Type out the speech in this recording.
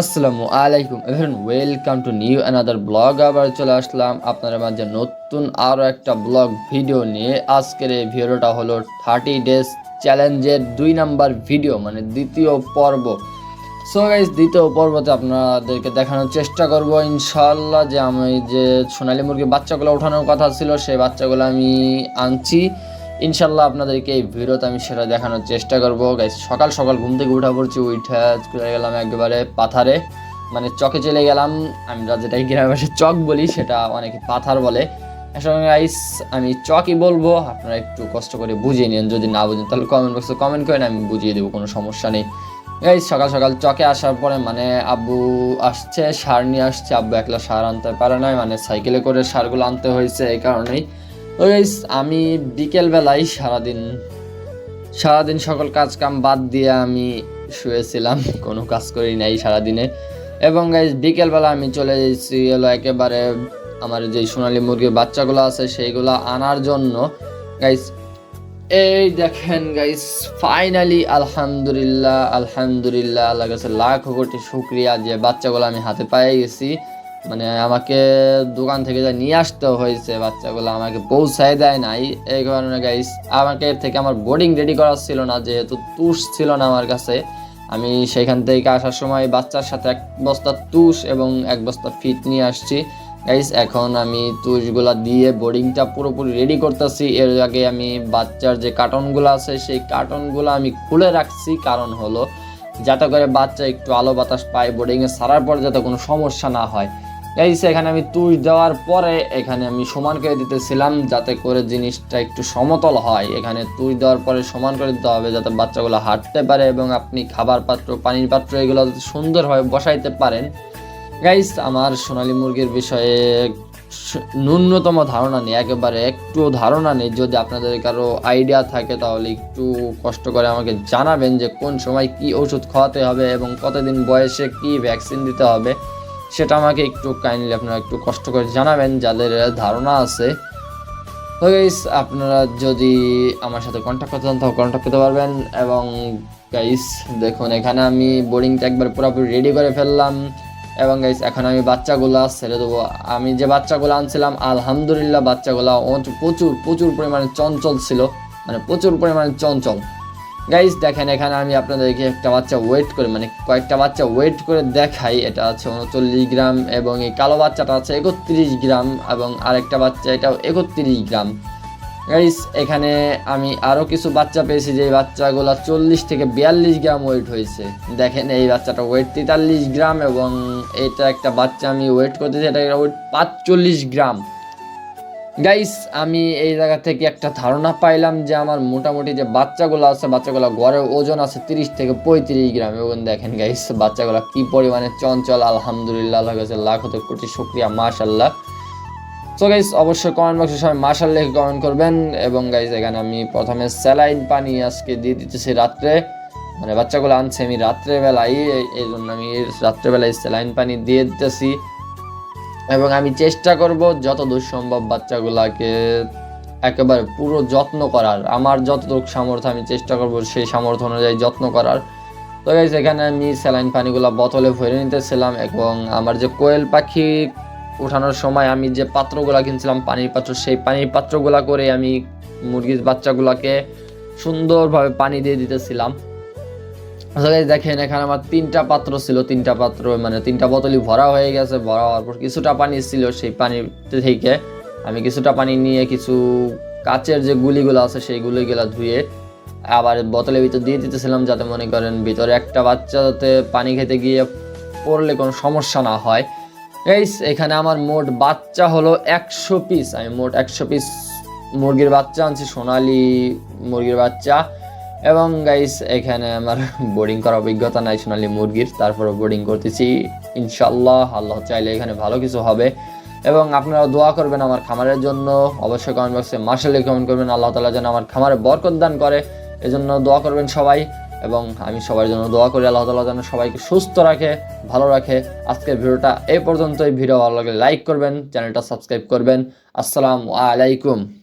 আসসালামু আলাইকুম even welcome to new another blog. আবার চলে আসলাম আপনাদের মাঝে নতুন আরও একটা ব্লগ ভিডিও নিয়ে। আজকের এই ভিডিওটা হলো থার্টি ডেজ চ্যালেঞ্জের দুই নাম্বার ভিডিও মানে দ্বিতীয় পর্ব। সো গাইজ দ্বিতীয় পর্বতে আপনাদেরকে দেখানোর চেষ্টা করব ইনশাল্লাহ যে আমি যে সোনালী মুরগির বাচ্চাগুলো ওঠানোর কথা ছিল, সেই বাচ্চাগুলো আমি আনছি। ইনশাল্লাহ আপনাদেরকে এই ভিডিওতে আমি সেটা দেখানোর চেষ্টা করব। গাইস সকাল সকাল ঘুম থেকে উঠা পড়ছি, উঠে চলে গেলাম একেবারে পাথারে। মানে চকে চলে গেলাম আমরা যেটা গ্রামের ভাষায় চক বলি, সেটা অনেকে পাথার বলে। গাইস আমি চকই বলব, আপনারা একটু কষ্ট করে বুঝিয়ে নিন। যদি না বুঝেন, তাহলে কমেন্ট বক্সে কমেন্ট করেন আমি বুঝিয়ে দেবো, কোনো সমস্যা নেই। গাইস সকাল সকাল চকে আসার পরে মানে আব্বু আসছে, সার নিয়ে আসছে। আব্বু একলা সার আনতে পারে নাই মানে সাইকেলে করে সারগুলো আনতে হয়েছে, এই কারণেই। তো গাইস আমি বিকেলবেলায় সারাদিন সারাদিন সকল কাজ কাম বাদ দিয়ে আমি শুয়েছিলাম, কোনো কাজ করি নাই সারাদিনে। এবং গাইজ বিকেলবেলা আমি চলে এসেছি হলো একেবারে আমার যে সোনালী মুরগির বাচ্চাগুলো আছে, সেইগুলো আনার জন্য। গাইজ এই দেখেন গাইস ফাইনালি আলহামদুলিল্লাহ আলহামদুলিল্লাহ আল্লাহ কাছে লাখ কোটি শুক্রিয়া যে বাচ্চাগুলো আমি হাতে পেয়ে গেছি। মানে আমাকে দোকান থেকে যা নিয়ে আসতে হয়েছে বাচ্চাগুলো আমাকে পৌঁছায় দেয় নাই, এই কারণে গাইস আমাকে থেকে আমার বোর্ডিং রেডি করা ছিল না, যেহেতু তুষ ছিল না আমার কাছে। আমি সেখান থেকে আসার সময় বাচ্চার সাথে এক বস্তা তুষ এবং এক বস্তা ফিট নিয়ে আসছি। গাইস এখন আমি তুষগুলা দিয়ে বোর্ডিংটা পুরোপুরি রেডি করতেছি। এর আগে আমি বাচ্চার যে কার্টনগুলো আছে, সেই কার্টনগুলো আমি খুলে রাখছি। কারণ হলো, যাতে করে বাচ্চা একটু আলো বাতাস পায় বোর্ডিংয়ে সারার পর যাতে কোনো সমস্যা না হয়। গাইস এখানে আমি তুষ দেওয়ার পরে এখানে আমি সমান করে দিতেছিলাম যাতে করে জিনিসটা একটু সমতল হয়। এখানে তুষ দেওয়ার পরে সমান করে দিতে হবে যাতে বাচ্চাগুলো হাঁটতে পারে এবং আপনি খাবার পাত্র, পানির পাত্র এগুলো সুন্দরভাবে বসাইতে পারেন। গাইস আমার সোনালী মুরগির বিষয়ে ন্যূনতম ধারণা নেই, একেবারে একটু ধারণা নেই। যদি আপনাদের কারও আইডিয়া থাকে তাহলে একটু কষ্ট করে আমাকে জানাবেন যে কোন সময় কি ওষুধ খাওয়াতে হবে এবং কতদিন বয়সে কি ভ্যাকসিন দিতে হবে। সেটা আমাকে একটু কাইন্ডলি আপনারা একটু কষ্ট করে জানাবেন, যাদের ধারণা আছে। গাইস আপনারা যদি আমার সাথে কন্ট্যাক্ট করতে চান, তাহলে কন্ট্যাক্ট করতে পারবেন। এবং গাইস দেখুন, এখানে আমি বোর্ডিংটা একবার পুরোপুরি রেডি করে ফেললাম। এবং গাইস এখন আমি বাচ্চাগুলা ছেড়ে দেবো। আমি যে বাচ্চাগুলো আনছিলাম, আলহামদুলিল্লাহ বাচ্চাগুলা প্রচুর প্রচুর পরিমাণে চঞ্চল ছিল। মানে প্রচুর পরিমাণে চঞ্চল। গাইস দেখেন, এখানে আমি আপনাদেরকে একটা বাচ্চা ওয়েট করে মানে কয়েকটা বাচ্চা ওয়েট করে দেখাই। এটা আছে উনচল্লিশ গ্রাম এবং এই কালো বাচ্চাটা আছে একত্রিশ গ্রাম এবং আরেকটা বাচ্চা এটাও একত্রিশ গ্রাম। গাইস এখানে আমি আরও কিছু বাচ্চা পেয়েছি যে এই বাচ্চাগুলো চল্লিশ থেকে বিয়াল্লিশ গ্রাম ওয়েট হয়েছে। দেখেন, এই বাচ্চাটা ওয়েট তেতাল্লিশ গ্রাম এবং এটা একটা বাচ্চা আমি ওয়েট করতেছি, এটা ওয়েট পাঁচচল্লিশ গ্রাম। গাইস আমি এই জায়গা থেকে একটা ধারণা পাইলাম যে আমার মোটামুটি যে বাচ্চাগুলো আছে, বাচ্চাগুলো গড়ের ওজন আছে তিরিশ থেকে পঁয়ত্রিশ গ্রাম। এবং দেখেন গাইস বাচ্চাগুলো কি পরিমাণে চঞ্চল, আলহামদুলিল্লাহ আল্লাহ কাছে লাখ হতে কোটি শুক্রিয়া মাশাল্লাহ সো গাইস অবশ্যই কমেন্ট বক্সে সবাই মাশাল লিখে কমেন্ট করবেন এবং গাইস এখানে আমি প্রথমে স্যালাইন পানি আজকে দিয়ে দিতেছি রাত্রে। মানে বাচ্চাগুলো আনছে আমি রাত্রেবেলায় এই- জন্য আমি রাত্রেবেলায় স্যালাইন পানি দিয়ে দিতেছি। এবং আমি চেষ্টা করব যত দূর সম্ভব বাচ্চাগুলাকে একেবারে পুরো যত্ন করার। আমার যতটুকু সামর্থ্য, আমি চেষ্টা করব সেই সামর্থ্য অনুযায়ী যত্ন করার। তো গাইস এখানে আমি স্যালাইন পানিগুলো বোতলে ভরে নিতেছিলাম এবং আমার যে কোয়েল পাখি ওঠানোর সময় আমি যে পাত্রগুলা কিনছিলাম, পানির পাত্র, সেই পানির পাত্রগুলা করে আমি মুরগির বাচ্চাগুলাকে সুন্দরভাবে পানি দিয়ে দিতেছিলাম। দেখেন, এখানে আমার তিনটা পাত্র ছিল, তিনটা পাত্র মানে তিনটা বোতলই ভরা হয়ে গেছে, ভরা হওয়ার পর কিছুটা পানি ছিল সেই পানি থেকে। আমি কিছুটা পানি নিয়ে কিছু কাচের যে গুলিগুলো আছে, সেই গুলিগুলো ধুয়ে আবার বোতলের ভিতর দিয়ে দিতেছিলাম, যাতে মনে করেন ভিতরে একটা বাচ্চা যাতে পানি খেতে গিয়ে পড়লে কোনো সমস্যা না হয়। গাইস এখানে আমার মোট বাচ্চা হলো একশো পিস আমি মোট একশো পিস মুরগির বাচ্চা আনছি, সোনালি মুরগির বাচ্চা। এবং গাইস এখানে আমার বোর্ডিং করার অভিজ্ঞতা নাই সোনালি মুরগির তারপরে বোর্ডিং করতেছি। ইনশাল্লাহ আল্লাহ চাইলে এখানে ভালো কিছু হবে। এবং আপনারা দোয়া করবেন আমার খামারের জন্য। অবশ্যই কমেন্ট বক্সে মার্শালে কমেন্ট করবেন। আল্লাহ তালা যেন আমার খামারে বরকত দান করে। এজন্য দোয়া করবেন সবাই। এবং আমি সবার জন্য দোয়া করি। আল্লাহ তালা যেন সবাইকে সুস্থ রাখে, ভালো রাখে। আজকের ভিডিওটা এই পর্যন্তই। ভিডিও ভালো লাগলে লাইক করবেন চ্যানেলটা সাবস্ক্রাইব করবেন। আসসালামু আলাইকুম।